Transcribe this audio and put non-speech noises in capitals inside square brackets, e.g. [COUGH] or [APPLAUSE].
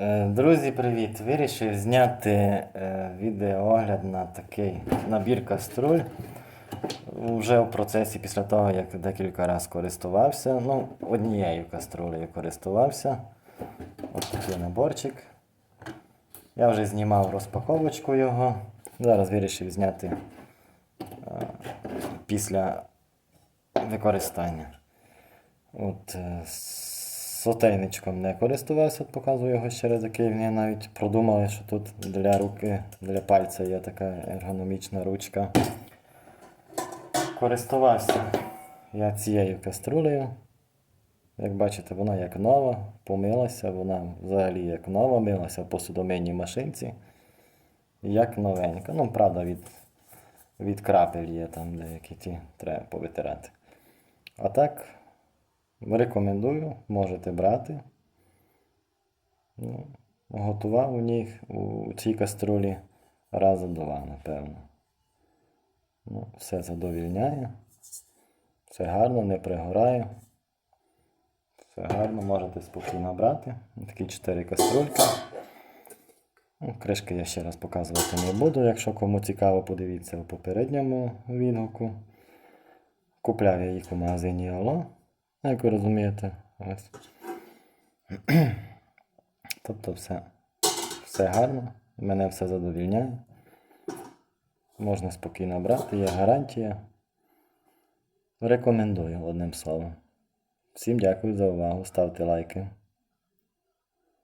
Е, Друзі, привіт! Вирішив зняти е, відеоогляд на такий набір каструль. Вже в процесі після того, як декілька разів користувався. Ну, однією каструлею користувався. Ось такий наборчик. Я вже знімав розпаковочку його. Зараз вирішив зняти е, після використання. От, сотейничком не користувався, показую його ще раз, який він. Я навіть продумали, що тут для руки, для пальця є така ергономічна ручка. Користувався я цією каструлею. Як бачите, вона як нова, помилася, вона взагалі як нова, милася в посудомийній машинці. Як новенька. Ну, правда, від, від крапель є там деякі ті треба повитирати. А так, рекомендую, можете брати. Ну, готував у них у цій каструлі раза два, напевно. Ну, все задовільняє. Все гарно, не пригорає. Все гарно, можете спокійно брати. Такі 4 каструльки. Ну, кришки я ще раз показувати не буду. Якщо кому цікаво, подивіться у попередньому відгуку. Купляв я їх у магазині Алло, як ви розумієте. Ось. [CLEARS THROAT] Тобто все, все гарно, мене все задовільняє. Можна спокійно брати, є гарантія. Рекомендую одним словом. Всім дякую за увагу, ставте лайки.